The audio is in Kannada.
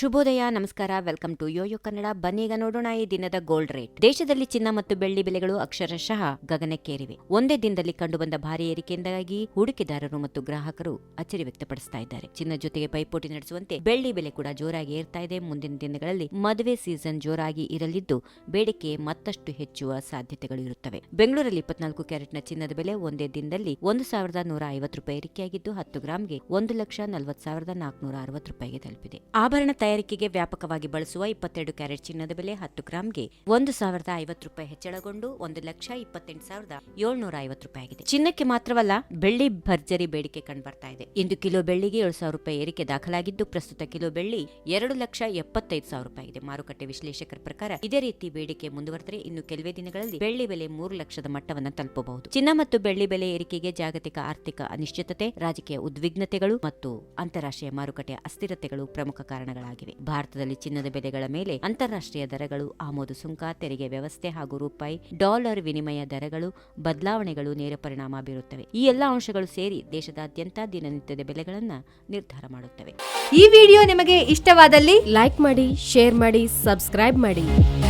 ಶುಭೋದಯ, ನಮಸ್ಕಾರ. Welcome to Yoyo Kannada. ಬನ್ನೀಗ ನೋಡೋಣ ಈ ದಿನದ ಗೋಲ್ಡ್ ರೇಟ್. ದೇಶದಲ್ಲಿ ಚಿನ್ನ ಮತ್ತು ಬೆಳ್ಳಿ ಬೆಲೆಗಳು ಅಕ್ಷರಶಃ ಗಗನಕ್ಕೇರಿವೆ. ಒಂದೇ ದಿನದಲ್ಲಿ ಕಂಡುಬಂದ ಭಾರಿ ಏರಿಕೆಯಿಂದಾಗಿ ಹೂಡಿಕೆದಾರರು ಮತ್ತು ಗ್ರಾಹಕರು ಅಚ್ಚರಿ ವ್ಯಕ್ತಪಡಿಸ್ತಾ ಇದ್ದಾರೆ. ಚಿನ್ನ ಜೊತೆಗೆ ಪೈಪೋಟಿ ನಡೆಸುವಂತೆ ಬೆಳ್ಳಿ ಬೆಲೆ ಕೂಡ ಜೋರಾಗಿ ಏರ್ತಾ ಇದೆ. ಮುಂದಿನ ದಿನಗಳಲ್ಲಿ ಮದುವೆ ಸೀಸನ್ ಜೋರಾಗಿ ಇರಲಿದ್ದು, ಬೇಡಿಕೆ ಮತ್ತಷ್ಟು ಹೆಚ್ಚುವ ಸಾಧ್ಯತೆಗಳು ಇರುತ್ತವೆ. ಬೆಂಗಳೂರಲ್ಲಿ ಇಪ್ಪತ್ನಾಲ್ಕು ಕ್ಯಾರೆಟ್ನ ಚಿನ್ನದ ಬೆಲೆ ಒಂದೇ ದಿನದಲ್ಲಿ ಒಂದು ಸಾವಿರದ ನೂರ ಐವತ್ತು ರೂಪಾಯಿ ಏರಿಕೆಯಾಗಿದ್ದು, ಹತ್ತು ಗ್ರಾಂಗೆ ಒಂದು ಲಕ್ಷ ನಲವತ್ತು ಸಾವಿರದ ನಾಲ್ಕುನೂರ ಅರವತ್ತು ರೂಪಾಯಿಗೆ ತಲುಪಿದೆ. ಆಭರಣ ತಯಾರಿಕೆಗೆ ವ್ಯಾಪಕವಾಗಿ ಬಳಸುವ ಇಪ್ಪತ್ತೆರಡು ಕ್ಯಾರೆಟ್ ಚಿನ್ನದ ಬೆಲೆ ಹತ್ತು ಗ್ರಾಂಗೆ ಒಂದು ಸಾವಿರದ ಐವತ್ತು ರೂಪಾಯಿ ಹೆಚ್ಚಳಗೊಂಡು ಒಂದು ಲಕ್ಷ ಇಪ್ಪತ್ತೆಂಟು ಸಾವಿರದ ಏಳ್ನೂರ ಐವತ್ತು ರೂಪಾಯಿ ಆಗಿದೆ. ಚಿನ್ನಕ್ಕೆ ಮಾತ್ರವಲ್ಲ, ಬೆಳ್ಳಿ ಭರ್ಜರಿ ಬೇಡಿಕೆ ಕಂಡುಬರ್ತಾ ಇದೆ. ಇಂದು ಕಿಲೋ ಬೆಳ್ಳಿಗೆ ಏಳು ಸಾವಿರ ರೂಪಾಯಿ ಏರಿಕೆ ದಾಖಲಾಗಿದ್ದು, ಪ್ರಸ್ತುತ ಕಿಲೋ ಬೆಳ್ಳಿ ಎರಡು ಲಕ್ಷ ಎಪ್ಪತ್ತೈದು ಸಾವಿರ ರೂಪಾಯಿ ಇದೆ ಮಾರುಕಟ್ಟೆ ವಿಶ್ಲೇಷಕರ ಪ್ರಕಾರ ಇದೇ ರೀತಿ ಬೇಡಿಕೆ ಮುಂದುವರೆದರೆ ಇನ್ನು ಕೆಲವೇ ದಿನಗಳಲ್ಲಿ ಬೆಳ್ಳಿ ಬೆಲೆ ಮೂರು ಲಕ್ಷದ ಮಟ್ಟವನ್ನು ತಲುಪಬಹುದು. ಚಿನ್ನ ಮತ್ತು ಬೆಳ್ಳಿ ಬೆಲೆ ಏರಿಕೆಗೆ ಜಾಗತಿಕ ಆರ್ಥಿಕ ಅನಿಶ್ಚಿತತೆ, ರಾಜಕೀಯ ಉದ್ವಿಗ್ನತೆಗಳು ಮತ್ತು ಅಂತಾರಾಷ್ಟ್ರೀಯ ಮಾರುಕಟ್ಟೆಯ ಅಸ್ಥಿರತೆಗಳು ಪ್ರಮುಖ ಕಾರಣಗಳಾಗಿವೆ. ಭಾರತದಲ್ಲಿ ಚಿನ್ನದ ಬೆಲೆಗಳ ಮೇಲೆ ಅಂತಾರಾಷ್ಟ್ರೀಯ ದರಗಳು, ಆಮೋದು ಸುಂಕ, ತೆರಿಗೆ ವ್ಯವಸ್ಥೆ ಹಾಗೂ ರೂಪಾಯಿ, ಡಾಲರ್ ವಿನಿಮಯ ದರಗಳು, ಬದಲಾವಣೆಗಳು ನೇರ ಪರಿಣಾಮ ಬೀರುತ್ತವೆ. ಈ ಎಲ್ಲಾ ಅಂಶಗಳು ಸೇರಿ ದೇಶದಾದ್ಯಂತ ದಿನನಿತ್ಯದ ಬೆಲೆಗಳನ್ನು ನಿರ್ಧಾರ ಮಾಡುತ್ತವೆ. ಈ ವಿಡಿಯೋ ನಿಮಗೆ ಇಷ್ಟವಾದಲ್ಲಿ ಲೈಕ್ ಮಾಡಿ ಶೇರ್ ಮಾಡಿ ಸಬ್ಸ್ಕ್ರೈಬ್ ಮಾಡಿ.